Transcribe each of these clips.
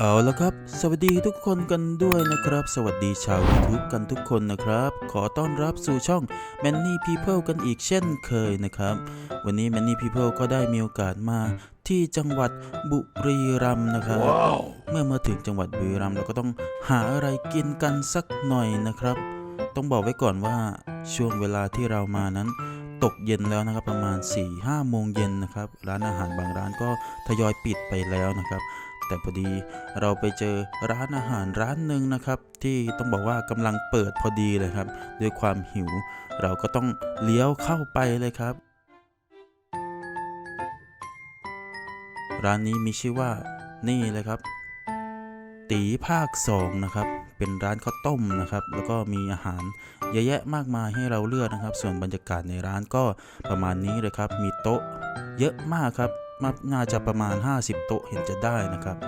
เอาละครับ สวัสดีทุกคนกันด้วยนะครับ สวัสดีชาว YouTube กันทุกคนนะครับ ขอต้อนรับสู่ช่อง Many People กันอีกเช่นเคยนะครับ วันนี้ Many People ก็ได้มีโอกาสมาที่จังหวัดบุรีรัมย์นะครับเมื่อมาถึงจังหวัดบุรีรัมย์เราก็ต้องหาอะไรกินกันสักหน่อยนะครับ ต้องบอกไว้ก่อนว่าช่วงเวลาที่เรามานั้นตกเย็นแล้วนะครับประมาณ4-5โมงเย็นนะครับ ร้านอาหารบางร้านก็ทยอยปิดไปแล้วนะครับ แต่พอดีเราไปเจอร้านอาหารร้านหนึ่งนะครับ ที่ต้องบอกว่ากำลังเปิดพอดีเลยครับ ด้วยความหิว เราก็ต้องเลี้ยวเข้าไปเลยครับ ร้านนี้มีชื่อว่านี่เลยครับ ตีภาคสองนะครับ เป็นร้านข้าวต้มนะครับ แล้วก็มีอาหารเยอะแยะมากมายให้เราเลือกนะครับ ส่วนบรรยากาศในร้านก็ประมาณนี้เลยครับ มีโต๊ะเยอะมากครับ มาน่าจะประมาณ 50 โต๊ะเห็นจะได้นะครับ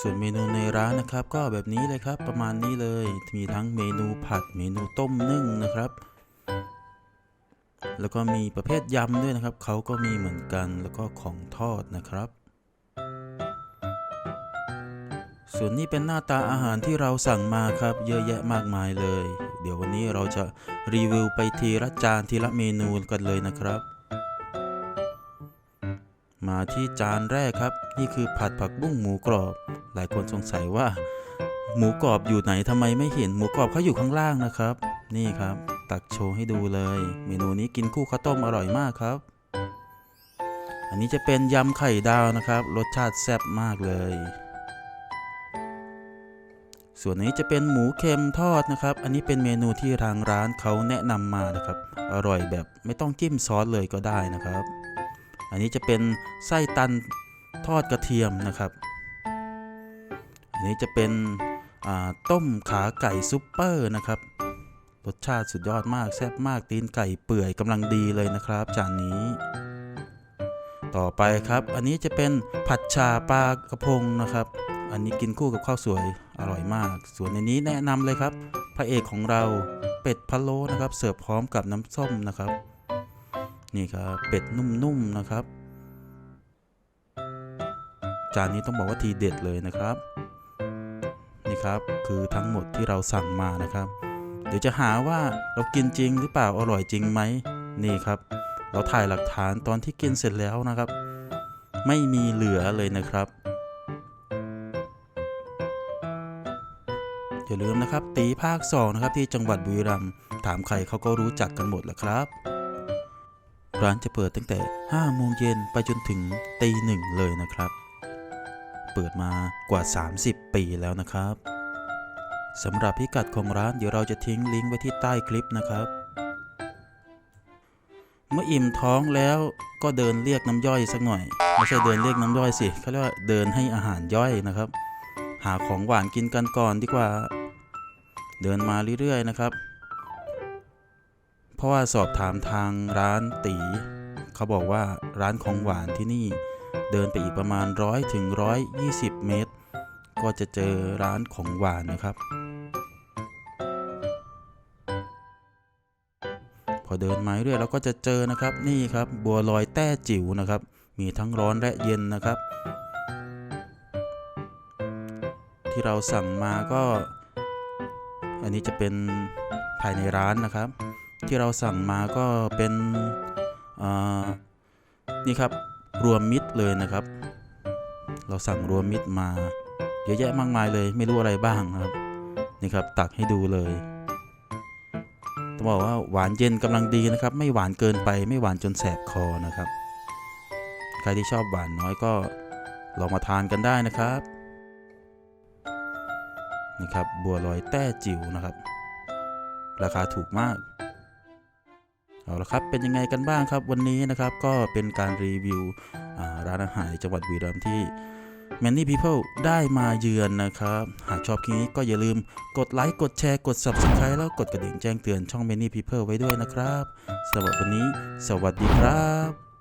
ส่วนเมนูในร้านนะครับ ก็แบบนี้เลยครับประมาณนี้เลยมีทั้งเมนูผัดเมนูต้มนึ่งนะครับ แล้วก็มีประเภทยำด้วยนะครับเขาก็มีเหมือนกันแล้วก็ของทอดนะครับส่วนนี้เป็นหน้าตาอาหารที่เราสั่งมาครับ เยอะแยะมากมายเลย เดี๋ยววันนี้เราจะรีวิวไปทีละจานทีละเมนูกันเลยนะครับ มาที่จานแรกครับ นี่คือผัดผักบุ้งหมูกรอบ หลายคนสงสัยว่า หมูกรอบอยู่ไหนทำไมไม่เห็นหมูกรอบเขาอยู่ข้างล่างนะครับ นี่ครับ ตักโชว์ให้ดูเลย เมนูนี้กินคู่ข้าวต้มอร่อยมากครับ อันนี้จะเป็นยำไข่ดาวนะครับ รสชาติแซ่บมากเลย ส่วนนี้จะเป็นหมูเค็มทอดนะครับ อันนี้เป็นเมนูที่ทางร้านเขาแนะนำมานะครับ อร่อยแบบไม่ต้องจิ้มซอสเลยก็ได้นะครับ อันนี้จะเป็นไส้ตันทอดกระเทียมนะครับ อันนี้จะเป็นต้มขาไก่ซุปเปอร์นะครับ รสชาติสุดยอดมากแซ่บมากตีนไก่เปื่อยกำลังดีเลยนะครับ จานนี้ ต่อไปครับ อันนี้จะเป็นผัดชาปลากระพงนะครับ อันนี้กินคู่กับข้าวสวยอร่อยมาก ส่วนในนี้แนะนำเลยครับ พระเอกของเราเป็ดพะโล้นะครับ เสิร์ฟพร้อมกับน้ำส้มนะครับ นี่ครับเป็ดนุ่มๆนะครับ จานนี้ต้องบอกว่าทีเด็ดเลยนะครับ นี่ครับคือทั้งหมดที่เราสั่งมานะครับ เดี๋ยวจะหาว่าเรากินจริงหรือเปล่าอร่อยจริงไหมนี่ครับ เราถ่ายหลักฐานตอนที่กินเสร็จแล้วนะครับ ไม่มีเหลือเลยนะครับอย่าลืมนะครับตีภาค2นะครับที่จังหวัดบุรีรัมย์ถามใครเขาก็รู้จักกันหมดแหละครับ ร้านจะเปิดตั้งแต่ 5 โมงเย็นไปจนถึงตีหนึ่งเลยนะครับ เปิดมากว่า 30 ปีแล้วนะครับสำหรับพิกัดของร้านเดี๋ยวเราจะทิ้งลิงก์ไว้ที่ใต้คลิปนะครับ เมื่ออิ่มท้องแล้วก็เดินเรียกน้ำย่อยสักหน่อย ไม่ใช่เดินเรียกน้ำย่อยสิเขาเรียกว่าเดินให้อาหารย่อยนะครับ หาของหวานกินกันก่อนดีกว่า เดินมาเรื่อยๆนะครับ เพราะว่าสอบถามทางร้านตีเขาบอกว่าร้านของหวานที่นี่เดินไปอีกประมาณร้อยถึงร้อยยี่สิบเมตร ก็จะเจอร้านของหวานนะครับ พอเดินมาเรื่อยเราก็จะเจอนะครับนี่ครับบัวลอยแต้จิ๋วนะครับ มีทั้งร้อนและเย็นนะครับ ที่เราสั่งมาก็ อันนี้จะเป็นภายในร้านนะครับ ที่เราสั่งมาก็เป็นนี่ครับรวมมิตรเลยนะครับ เราสั่งรวมมิตรมาเยอะแยะมากมายเลย ไม่รู้อะไรบ้างนะครับนี่ครับตักให้ดูเลยต้องบอกว่าหวานเย็นกำลังดีนะครับ ไม่หวานเกินไปไม่หวานจนแสบคอนะครับ ใครที่ชอบหวานน้อยก็ลองมาทานกันได้นะครับนี่ครับบัวลอยแต้จิ๋วนะครับ ราคาถูกมาก เอาละครับ เป็นยังไงกันบ้างครับวันนี้นะครับก็เป็นการรีวิวร้านอาหารจังหวัดบุรีรัมย์ที่ Many People ได้มาเยือนนะครับ หากชอบคลิปนี้ก็อย่าลืมกดไลค์กดแชร์กด Subscribe แล้วกดกระดิ่งแจ้งเตือนช่อง Many People ไว้ด้วยนะครับสำหรับวันนี้ สวัสดีครับ